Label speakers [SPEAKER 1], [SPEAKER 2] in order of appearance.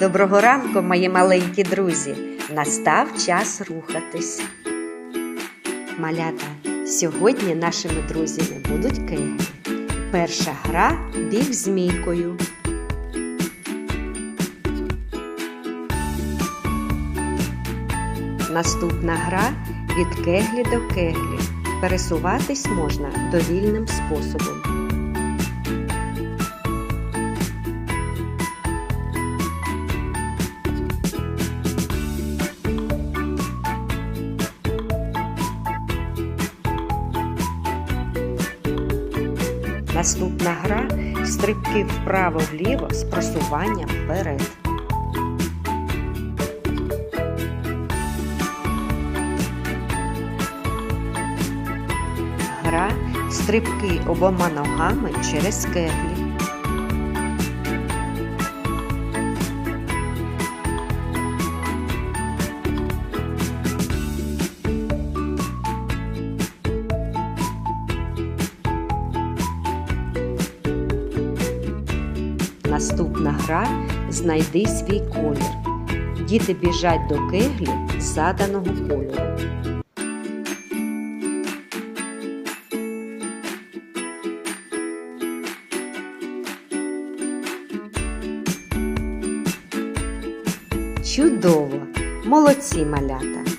[SPEAKER 1] Доброго ранку, мої маленькі друзі! Настав час рухатись. Малята, сьогодні нашими друзями будуть кеглі. Перша гра біг змійкою. Наступна гра від кеглі до кеглі. Пересуватись можна довільним способом. Наступна гра стрибки вправо-вліво з просуванням вперед. Гра стрибки обома ногами через кеглі. Наступна гра Знайди свій колір. Діти біжать до кеглі заданого кольору. Чудово! Молодці малята!